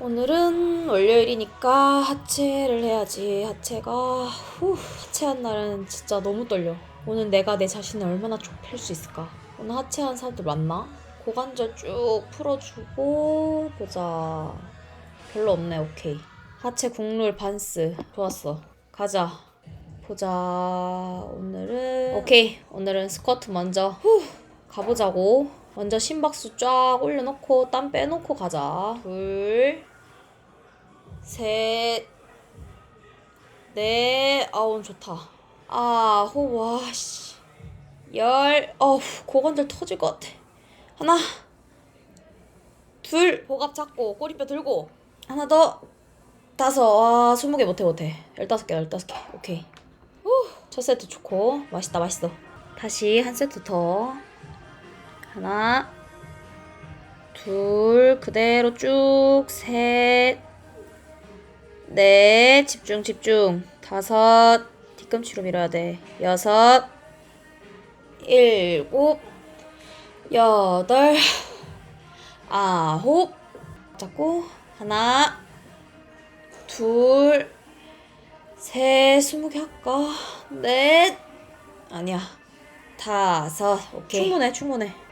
오늘은 월요일이니까 하체를 해야지. 하체가 후 하체한 날은 진짜 너무 떨려. 오늘 내가 내 자신을 얼마나 좁힐 수 있을까? 오늘 하체한 사람들 많나? 고관절 쭉 풀어주고 보자. 별로 없네. 오케이. 하체 국룰 반스 좋았어. 가자. 보자. 오늘은 오케이. 오늘은 스쿼트 먼저. 후 가보자고. 먼저 심박수 쫙 올려놓고 땀 빼놓고 가자. 둘, 셋, 넷, 아우 좋다. 아, 호, 와, 씨. 열, 어우, 고관절 터질 것 같아. 하나, 둘, 복압 잡고, 꼬리뼈 들고. 하나 더, 다섯, 와, 스무 개 못해, 못해. 열다섯 개, 열다섯 개. 오케이. 후, 첫 세트 좋고, 맛있다, 맛있어. 다시 한 세트 더. 하나, 둘, 그대로 쭉, 셋, 넷, 집중, 집중. 다섯, 뒤꿈치로 밀어야 돼. 여섯, 일곱, 여덟, 아홉, 잡고, 하나, 둘, 셋, 스무 개 할까? 넷, 아니야. 다섯, 오케이. 충분해, 충분해.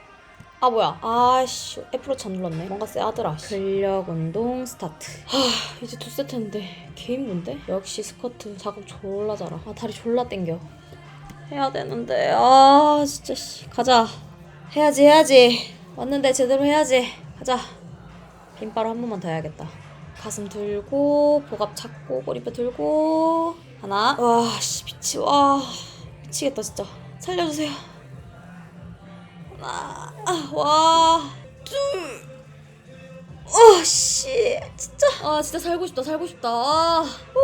아 뭐야? 아씨 애플워치 안 눌렀네. 뭔가 쎄하더라 근력 운동 스타트. 하 이제 두 세트 했는데 개 힘든데? 역시 스쿼트 자극 졸라 잘아 아 다리 졸라 땡겨. 해야 되는데. 아 진짜 씨. 가자. 해야지 해야지. 왔는데 제대로 해야지. 가자. 빈바로 한 번만 더 해야겠다. 가슴 들고 복압 찾고 꼬리뼈 들고. 하나. 와씨 미치 와. 미치겠다 진짜. 살려주세요 하나, 아, 와, 둘, 어, 씨, 진짜, 아, 진짜 살고 싶다, 살고 싶다, 아, 후.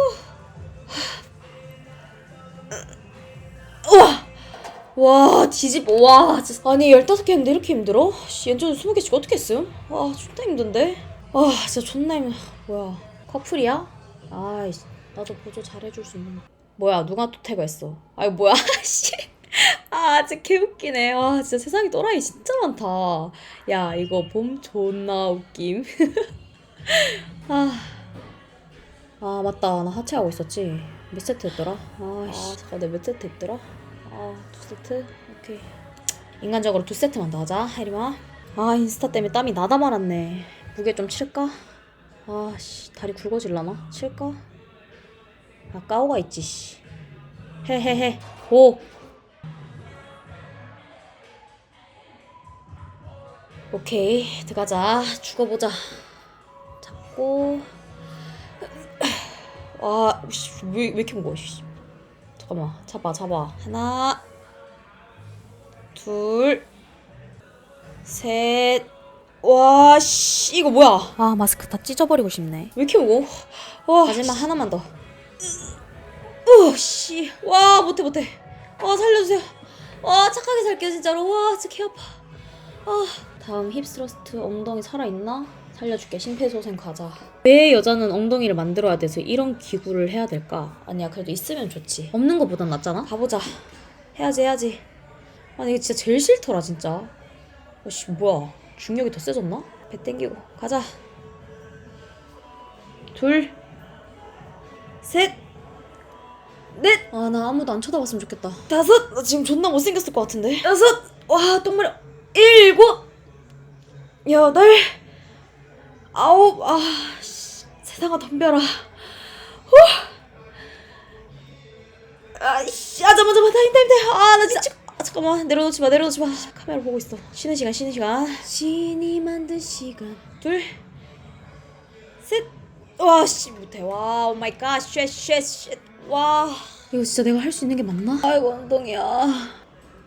우와, 와, 뒤집, 와, 진짜. 아니, 15개 했는데 이렇게 힘들어? 씨, 연전 20개씩 어떻게 했음? 아, 존나 힘든데? 아, 진짜 존나 힘, 뭐야, 커플이야? 아이씨, 나도 보조 잘해줄 수 있는. 뭐야, 누가 또 태그했어? 아이, 뭐야, 씨. 아, 진짜 개웃기네. 아, 진짜 세상에 또라이 진짜 많다. 야, 이거 봄 존나 웃김. 아. 아, 맞다. 나 하체하고 있었지. 몇 세트 했더라? 아, 씨. 잠깐, 내몇 세트 했더라? 아, 두 세트? 오케이. 인간적으로 두 세트만 더 하자, 혜림아. 아, 인스타 때문에 땀이 나다 말았네. 무게 좀 칠까? 아, 씨. 다리 굵어질라나? 칠까? 아, 까오가 있지, 씨. 헤헤헤. 오! 오케이 들어가자. 죽어보자. 잡고. 아왜왜 왜 이렇게 무거워 씨. 잠깐만 잡아 잡아. 하나 둘셋와씨 이거 뭐야? 아 마스크 다 찢어버리고 싶네. 왜 이렇게 무거워 와 마지막 하나만 더. 으씨. 와 못해 못해. 와 살려주세요. 와 착하게 살게요 진짜로. 와 진짜 개 아파. 아 다음 힙스러스트 엉덩이 살아있나? 살려줄게 심폐소생 가자 왜 여자는 엉덩이를 만들어야 돼서 이런 기구를 해야 될까? 아니야 그래도 있으면 좋지 없는 거보단 낫잖아 가보자 해야지 해야지 아니 이게 진짜 제일 싫더라 진짜 어씨 뭐야 중력이 더 세졌나? 배 땡기고 가자 둘 셋, 넷. 아, 나 아무도 안 쳐다봤으면 좋겠다. 다섯. 나 지금 존나 못생겼을 것 같은데. 여섯. 와, 똥머리. 일곱. 여덟. 아홉. 아, 씨. 세상아 덤벼라. 후. 아이씨, 아, 잠깐만, 잠깐만, 타임, 타임, 타임. 아, 나 진짜. 아, 잠깐만, 내려놓지 마, 내려놓지 마. 카메라 보고 있어. 쉬는 시간, 쉬는 시간. 신이 만든 시간. 둘. 셋. 와, 씨, 못해. 와, 오 마이 갓, 쉣, 쉣, 쉣. 와. 이거 진짜 내가 할 수 있는 게 맞나? 아이고, 엉덩이야.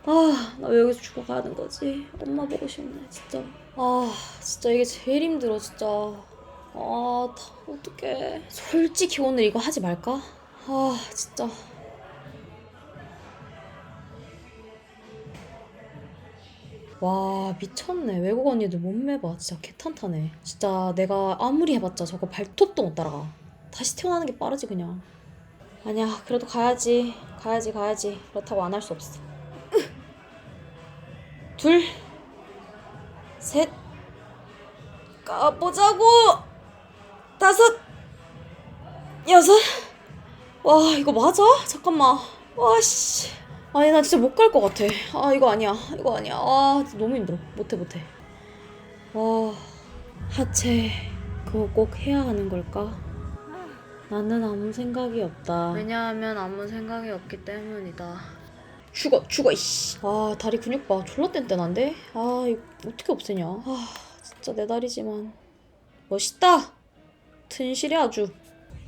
아, 나 왜 여기서 죽어가는 거지? 엄마 보고 싶네, 진짜. 아, 진짜 이게 제일 힘들어, 진짜. 아, 다, 어떡해. 솔직히 오늘 이거 하지 말까? 아, 진짜. 와 미쳤네. 외국 언니들 몸매 봐. 진짜 개탄탄해. 진짜 내가 아무리 해봤자 저거 발톱도 못 따라가. 다시 태어나는 게 빠르지 그냥. 아니야 그래도 가야지. 가야지 가야지. 그렇다고 안 할 수 없어. 둘 셋 가보자고 다섯, 여섯. 와 이거 맞아? 잠깐만. 와씨. 아니 나 진짜 못 갈 것 같아. 아 이거 아니야. 이거 아니야. 아 너무 힘들어. 못해 못해. 와 하체 그거 꼭 해야 하는 걸까? 나는 아무 생각이 없다. 왜냐하면 아무 생각이 없기 때문이다. 죽어 죽어 이씨. 아 다리 근육 봐 졸라 뗀뗀한데. 아 이거 어떻게 없애냐. 아 진짜 내 다리지만 멋있다. 튼실해 아주.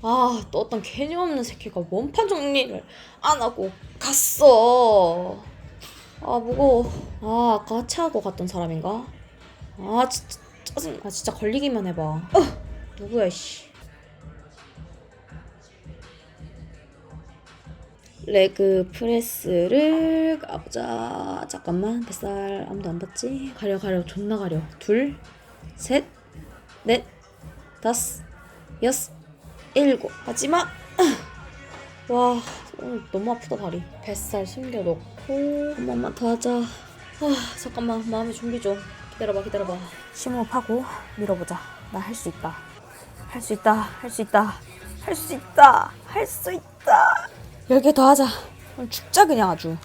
아, 또 어떤 개념 없는 새끼가 원판 정리를 안 하고 갔어. 아, 무거워. 아, 아까 하차하고 갔던 사람인가? 아, 진짜 짜증. 아, 진짜 걸리기만 해봐. 어, 누구야, 씨. 레그 프레스를 가보자. 잠깐만, 뱃살 아무도 안 봤지? 가려, 가려, 존나 가려. 둘, 셋, 넷, 다섯, 여섯, 일곱. 하지마. 와, 오늘 너무 아프다 다리. 뱃살 숨겨놓고 한 번만 더 하자. 아, 잠깐만 마음의 준비 좀. 기다려봐, 기다려봐. 심호흡하고 밀어보자. 나 할 수 있다. 할 수 있다. 할 수 있다. 할 수 있다. 할 수 있다. 열개더 하자. 죽자 그냥 아주.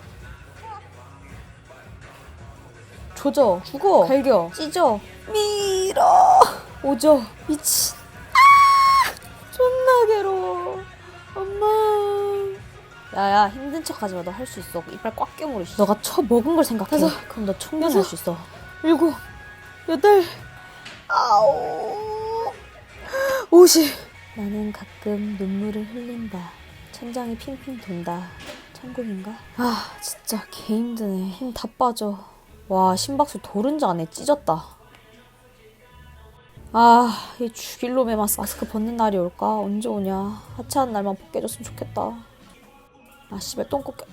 조져, 죽어, 갈겨, 찢어, 밀어, 오져, 미친. 아! 존나 괴로워. 엄마. 야야 힘든 척하지 마. 너 할 수 있어. 이빨 꽉 깨물어. 씨. 너가 처 먹은 걸 생각해. 다섯, 그럼 너 청년 할수 있어. 일곱, 여덟, 아홉, 오십. 나는 가끔 눈물을 흘린다. 천장이 핑핑 돈다. 천국인가? 아 진짜 개 힘드네 힘 다 빠져 와 심박수 도른자 안에 찢었다 아 이 죽일 놈의 마스크, 마스크 벗는 날이 올까 언제 오냐 하차한 날만 벗겨졌으면 좋겠다 아 씨발 똥 꺾여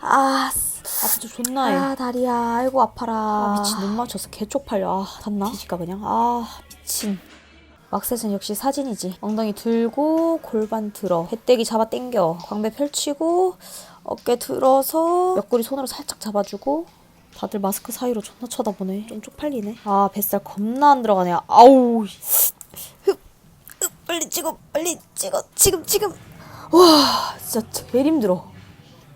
아 아, 진짜 존나 해. 아 다리야. 아이고 아파라. 아, 미친 눈 맞춰서 개 쪽팔려. 아, 닿나? 뒤질까 그냥? 아, 미친. 막셋은 역시 사진이지. 엉덩이 들고 골반 들어. 배때기 잡아 당겨. 광배 펼치고 어깨 들어서 옆구리 손으로 살짝 잡아주고 다들 마스크 사이로 존나 쳐다보네. 좀 쪽팔리네. 아, 뱃살 겁나 안 들어가네. 아우. 흡, 흡, 빨리 찍어, 빨리 찍어. 지금, 지금. 와, 진짜 제일 힘들어.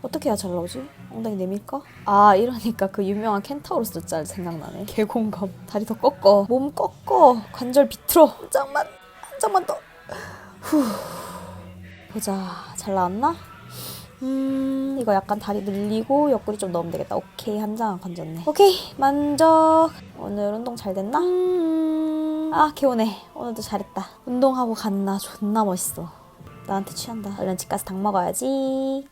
어떻게 해야 잘 나오지? 엉덩이 내밀까? 아 이러니까 그 유명한 켄타우로스 짤 생각나네. 개공감. 다리 더 꺾어. 몸 꺾어. 관절 비틀어. 한 장만 한 장만 더 후. 보자. 잘 나왔나? 음 이거 약간 다리 늘리고 옆구리 좀 넣으면 되겠다. 오케이. 한 장 건졌네. 오케이. 만족. 오늘 운동 잘 됐나? 음... 아 개운해. 오늘도 잘했다. 운동하고 갔나? 존나 멋있어. 나한테 취한다. 얼른 집 가서 닭 먹어야지